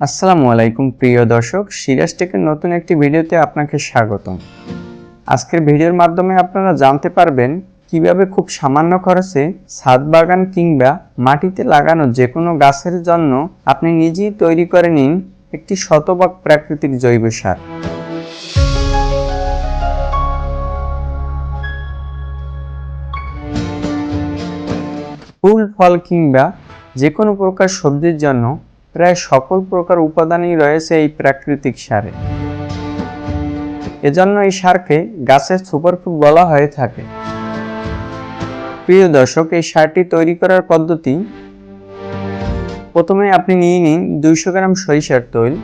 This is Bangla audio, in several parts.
আসসালামু আলাইকুম, প্রিয় দর্শক। সিরাজ টেকের নতুন একটি ভিডিওতে আপনাকে স্বাগতম। আজকের ভিডিওর মাধ্যমে আপনারা জানতে পারবেন কীভাবে খুব সামান্য খরচে ছাদ বাগান কিংবা মাটিতে লাগানো যে কোনো গাছের জন্য আপনি নিজেই তৈরি করে নিন একটি শতভাগ প্রাকৃতিক জৈব সার। ফুল, ফল কিংবা যে কোনো প্রকার সবজির জন্য প্রায় সকল প্রকার উপাদানই রয়েছে এই প্রাকৃতিক সারে। এজন্য এই সারকে গাছের সুপারফুড বলা হয়ে থাকে। প্রিয় দর্শক, এই সারটি তৈরি করার পদ্ধতি, প্রথমে আপনি নিয়ে নিন দুইশো গ্রাম সরিষার তৈল,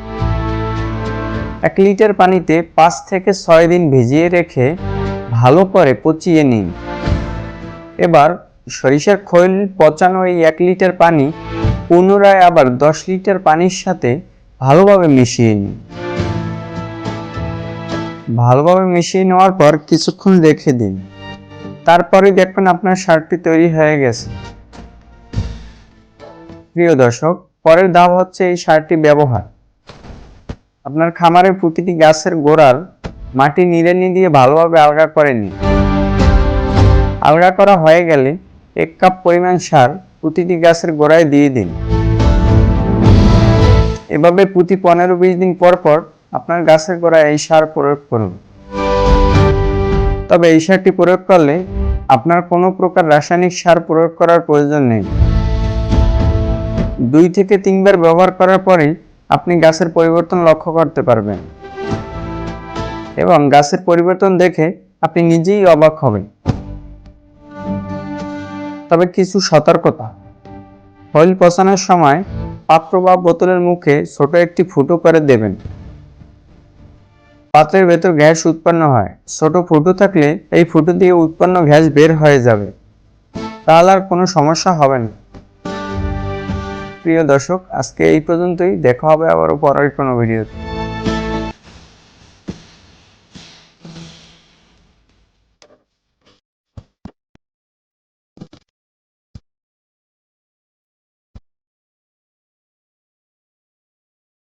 এক লিটার পানিতে পাঁচ থেকে ছয় দিন ভিজিয়ে রেখে ভালো করে পচিয়ে নিন। এবার সরিষার খৈল পচানো এই এক লিটার পানি পুনরায় আবার দশ লিটার পানির সাথে ভালোভাবে মিশিয়ে নিন। ভালোভাবে মিশিয়ে নেওয়ার পর কিছুক্ষণ রেখে দিন। তারপরে দেখবেন আপনার সারটি তৈরি হয়ে গেছে। প্রিয় দর্শক, পরের ধাপ হচ্ছে এই সারটি ব্যবহার। আপনার খামারের প্রতিটি গাছের গোড়ার মাটি নিড়ানি দিয়ে ভালোভাবে আলগা করে নিন। আলগা করা হয়ে গেলে এক কাপ পরিমাণ সার প্রতিটি গাছের গোড়ায় দিয়ে দিন। এভাবে প্রতি পনেরো বিশ দিন পর পর আপনার গাছের গোড়ায় এই সার প্রয়োগ করুন। তবে এই সারটি প্রয়োগ করলে আপনার কোনো প্রকার রাসায়নিক সার প্রয়োগ করার প্রয়োজন নেই। দুই থেকে তিনবার ব্যবহার করার পরেই আপনি গাছের পরিবর্তন লক্ষ্য করতে পারবেন। এবং গাছের পরিবর্তন দেখে আপনি নিজেই অবাক হবেন। তবে কিছু সতর্কতা। ফয়েল পচানোর সময় পাত্র বা বোতলের মুখে ছোট একটি ফুটো করে দেবেন। পাত্রের ভেতর গ্যাস উৎপন্ন হয়। ছোট ফুটো থাকলে এই ফুটো দিয়ে উৎপন্ন গ্যাস বের হয়ে যাবে। তাহলে আর কোনো সমস্যা হবে না। প্রিয় দর্শক, আজকে এই পর্যন্তই। দেখা হবে আবারও পরের কোনো ভিডিওতে।